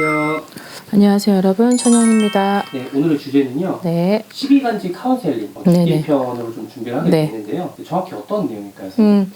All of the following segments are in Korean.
안녕하세요. 안녕하세요 여러분 천연입니다. 네, 오늘의 주제는요. 네. 12간지 카운셀링 네네. 1편으로 좀 준비를 하게 네. 됐는데요. 정확히 어떤 내용일까요? 선생님? 음,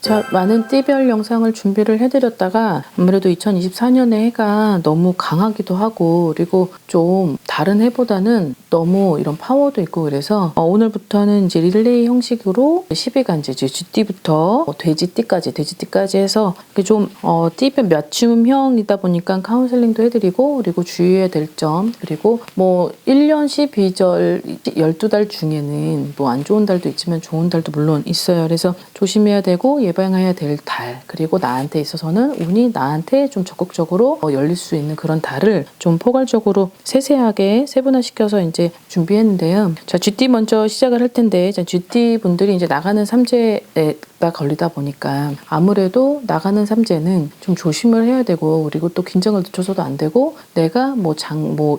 자, 많은 띠별 영상을 준비를 해드렸다가 아무래도 2024년에 해가 너무 강하기도 하고 그리고 좀 다른 해보다는 너무 이런 파워도 있고 그래서 어, 오늘부터는 이제 릴레이 형식으로 12간지 이제 쥐띠부터 돼지띠까지 돼지띠까지 해서 이렇게 좀 어, 띠별 맞춤형이다 보니까 카운셀링도 해드리고 그리고 주의해야 될 점 그리고 뭐 1년 12절 12달 중에는 뭐 안 좋은 달도 있지만 좋은 달도 물론 있어요. 그래서 조심해야 되고 예방해야 될 달 그리고 나한테 있어서는 운이 나한테 좀 적극적으로 어, 열릴 수 있는 그런 달을 좀 포괄적으로 세세하게 세분화시켜서 이제 준비했는데요. 자 GT 먼저 시작을 할 텐데 자, GT 분들이 이제 나가는 삼재 가 걸리다 보니까 아무래도 나가는 삼재는 좀 조심을 해야 되고 그리고 또 긴장을 늦춰서도 안 되고 내가 뭐장뭐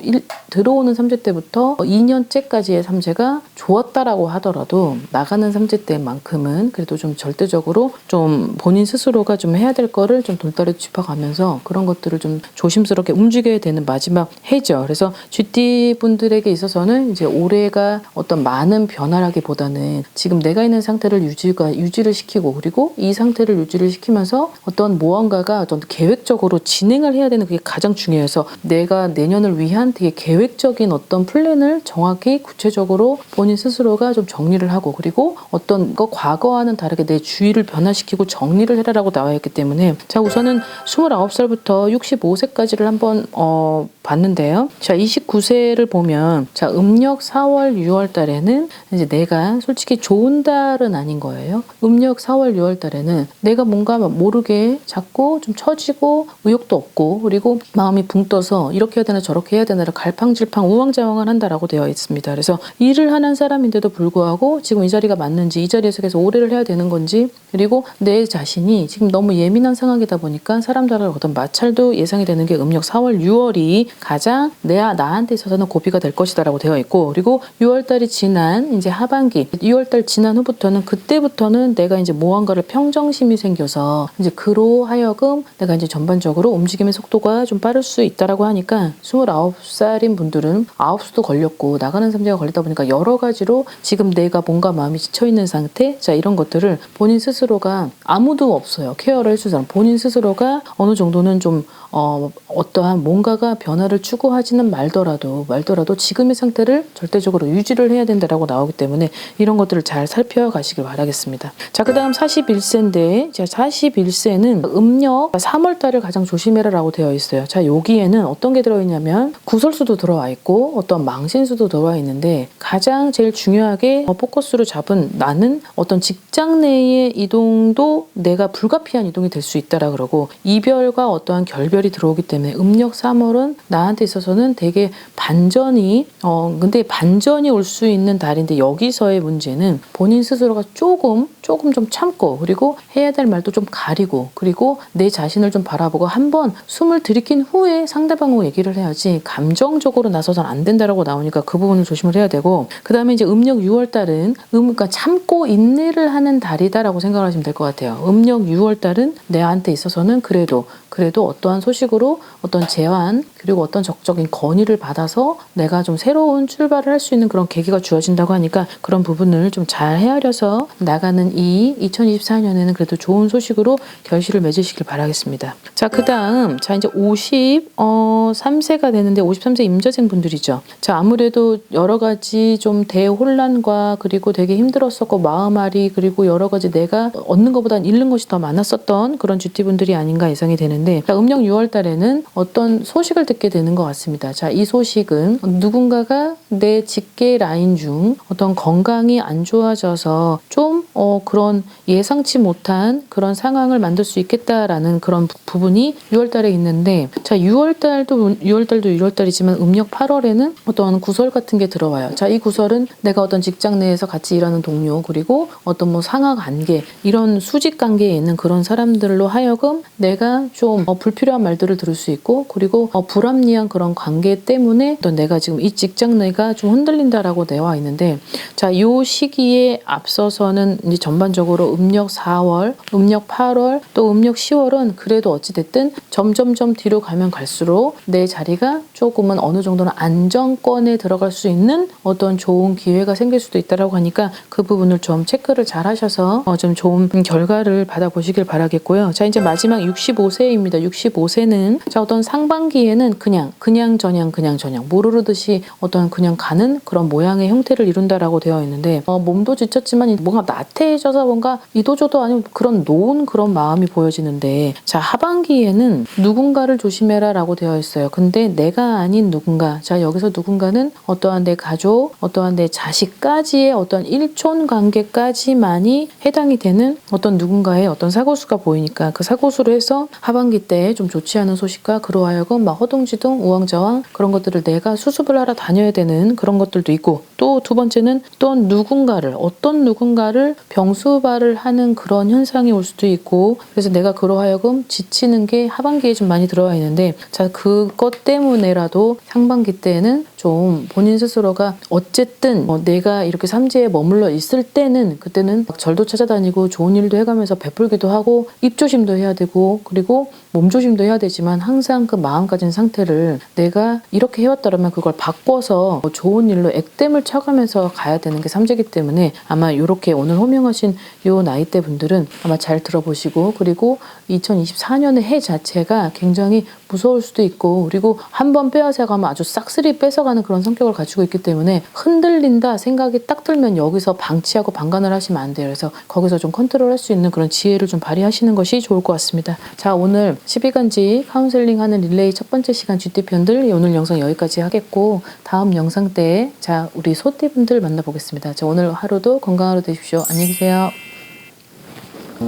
들어오는 삼재 때부터 2년째까지의 삼재가 좋았다라고 하더라도 나가는 삼재 때만큼은 그래도 좀 절대적으로 좀 본인 스스로가 좀 해야 될 거를 좀 돌다리 짚어가면서 그런 것들을 좀 조심스럽게 움직여야 되는 마지막 해죠. 그래서 GT 분들에게 있어서는 이제 올해가 어떤 많은 변화라기보다는 지금 내가 있는 상태를 유지가 유지를 시키 고 그리고 이 상태를 유지를 시키면서 어떤 무언가가 어떤 계획적으로 진행을 해야 되는 그게 가장 중요해서 내가 내년을 위한 되게 계획적인 어떤 플랜을 정확히 구체적으로 본인 스스로가 좀 정리를 하고 그리고 어떤 거 과거와는 다르게 내 주의를 변화시키고 정리를 해라라고 나와 있기 때문에 자 우선은 29살부터 65세까지를 한번 어 봤는데요. 자 29세를 보면 자 음력 4월 6월 달에는 이제 내가 솔직히 좋은 달은 아닌 거예요. 음력 4월 6월 달에는 내가 뭔가 모르게 자꾸 좀 처지고 의욕도 없고 그리고 마음이 붕 떠서 이렇게 해야 되나 저렇게 해야 되나를 갈팡질팡 우왕좌왕을 한다라고 되어 있습니다. 그래서 일을 하는 사람인데도 불구하고 지금 이 자리가 맞는지 이 자리에서 계속 오래를 해야 되는 건지 그리고 내 자신이 지금 너무 예민한 상황이다 보니까 사람들과 어떤 마찰도 예상이 되는 게 음력 4월 6월이 가장 내 나한테 있어서는 고비가 될 것이다라고 되어 있고 그리고 6월 달이 지난 이제 하반기 6월 달 지난 후부터는 그때부터는 내가 이제 무언가를 평정심이 생겨서 이제 그로 하여금 내가 이제 전반적으로 움직임의 속도가 좀 빠를 수 있다라고 하니까 29살인 분들은 9수도 걸렸고 나가는 삼재가 걸리다 보니까 여러 가지로 지금 내가 뭔가 마음이 지쳐 있는 상태? 자 이런 것들을 본인 스스로가 아무도 없어요. 케어를 해줄 사람. 본인 스스로가 어느 정도는 좀 어, 어떠한 뭔가가 변화를 추구하지는 말더라도 말더라도 지금의 상태를 절대적으로 유지를 해야 된다라고 나오기 때문에 이런 것들을 잘 살펴가시길 바라겠습니다. 자, 그 다음 41세인데 자, 41세는 음력 3월 달을 가장 조심해라 라고 되어 있어요. 자, 여기에는 어떤 게 들어 있냐면 구설수도 들어와 있고 어떤 망신수도 들어와 있는데 가장 제일 중요하게 어, 포커스로 잡은 나는 어떤 직장 내의 이동도 내가 불가피한 이동이 될 수 있다라 그러고 이별과 어떠한 결별이 들어오기 때문에 음력 3월은 나한테 있어서는 되게 반전이 어 근데 반전이 올 수 있는 달인데 여기서의 문제는 본인 스스로가 조금 조금 좀 참고 그리고 해야 될 말도 좀 가리고 그리고 내 자신을 좀 바라보고 한번 숨을 들이킨 후에 상대방하고 얘기를 해야지 감정적으로 나서선 안 된다라고 나오니까 그 부분을 조심을 해야 되고 그 다음에 이제 음력 6월 달은 음 그러니까 참고 인내를 하는 달이다라고 생각하시면 될 것 같아요. 음력 6월 달은 내한테 있어서는 그래도 그래도 어떠한 소식으로 어떤 제안 그리고 어떤 적적인 건의를 받아서 내가 좀 새로운 출발을 할 수 있는 그런 계기가 주어진다고 하니까 그런 부분을 좀 잘 헤아려서 나가는 이 2024년에는 그래도 좋은 소식으로 결실을 맺으시길 바라겠습니다. 자, 그 다음, 자, 이제 53세가 되는데 53세 임자생 분들이죠. 자, 아무래도 여러 가지 좀 대혼란과 그리고 되게 힘들었었고 마음앓이 그리고 여러 가지 내가 얻는 것보다 잃는 것이 더 많았었던 그런 GT 분들이 아닌가 예상이 되는데 자, 음력 6월 달에는 어떤 소식을 듣게 되는 것 같습니다. 자, 이 소식은 누군가가 내 직계 라인 중 어떤 건강이 안 좋아져서 좀 어, 그런 예상치 못한 그런 상황을 만들 수 있겠다라는 그런 부- 부분이 6월 달에 있는데 자, 6월 달도 6월 달도 6월 달이지만 음력 8월에는 어떤 구설 같은 게 들어와요. 자, 이 구설은 내가 어떤 직장 내에서 같이 일하는 동료 그리고 어떤 뭐 상하 관계 이런 수직 관계에 있는 그런 사람들로 하여금 내가 좀 어, 불필요한 말들을 들을 수 있고 그리고 어, 불합리한 그런 관계 때문에 또 내가 지금 이 직장 내가 좀 흔들린다라고 내와 있는데 자, 요 시기에 앞서서는 이제 전반적으로 음력 4월, 음력 8월, 또 음력 10월은 그래도 어찌됐든 점점점 뒤로 가면 갈수록 내 자리가 조금은 어느 정도는 안정권에 들어갈 수 있는 어떤 좋은 기회가 생길 수도 있다라고 하니까 그 부분을 좀 체크를 잘 하셔서 어, 좀 좋은 결과를 받아보시길 바라겠고요. 자, 이제 마지막 65세입니다. 65세는 자, 어떤 상반기에는 그냥, 그냥 저냥, 그냥 저냥, 모르르듯이 어떤 그냥 가는 그런 모양의 형태를 이룬다라고 되어 있는데, 어, 몸도 지쳤지만 뭔가 나 태해져서 뭔가 이도저도 아니고 그런 노은 그런 마음이 보여지는데, 자, 하반기에는 누군가를 조심해라 라고 되어 있어요. 근데 내가 아닌 누군가, 자, 여기서 누군가는 어떠한 내 가족, 어떠한 내 자식까지의 어떤 일촌 관계까지만이 해당이 되는 어떤 누군가의 어떤 사고수가 보이니까 그 사고수로 해서 하반기 때 좀 좋지 않은 소식과 그로 하여금 막 허둥지둥 우왕좌왕 그런 것들을 내가 수습을 하러 다녀야 되는 그런 것들도 있고 또 두 번째는 또 누군가를 어떤 누군가를 병수발을 하는 그런 현상이 올 수도 있고 그래서 내가 그로 하여금 지치는 게 하반기에 좀 많이 들어와 있는데 자 그것 때문에라도 상반기 때는 좀 본인 스스로가 어쨌든 뭐 내가 이렇게 삼지에 머물러 있을 때는 그때는 막 절도 찾아다니고 좋은 일도 해가면서 베풀기도 하고 입조심도 해야 되고 그리고 몸조심도 해야 되지만 항상 그 마음 가진 상태를 내가 이렇게 해왔다면 그걸 바꿔서 뭐 좋은 일로 액땜을 쳐가면서 가야 되는 게 삼지기 때문에 아마 이렇게 오늘 호명하신 요 나이대 분들은 아마 잘 들어보시고 그리고 2024년의 해 자체가 굉장히 무서울 수도 있고 그리고 한 번 빼앗아 가면 아주 싹쓸이 뺏어가는 그런 성격을 가지고 있기 때문에 흔들린다 생각이 딱 들면 여기서 방치하고 방관을 하시면 안 돼요. 그래서 거기서 좀 컨트롤할 수 있는 그런 지혜를 좀 발휘하시는 것이 좋을 것 같습니다. 자 오늘 12간지 카운셀링 하는 릴레이 첫 번째 시간 GT 편들 오늘 영상 여기까지 하겠고 다음 영상 때 자 우리 소띠분들 만나보겠습니다. 자 오늘 하루도 건강한 하루 되십시오. 안녕히 계세요.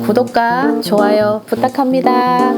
구독과 좋아요 부탁합니다.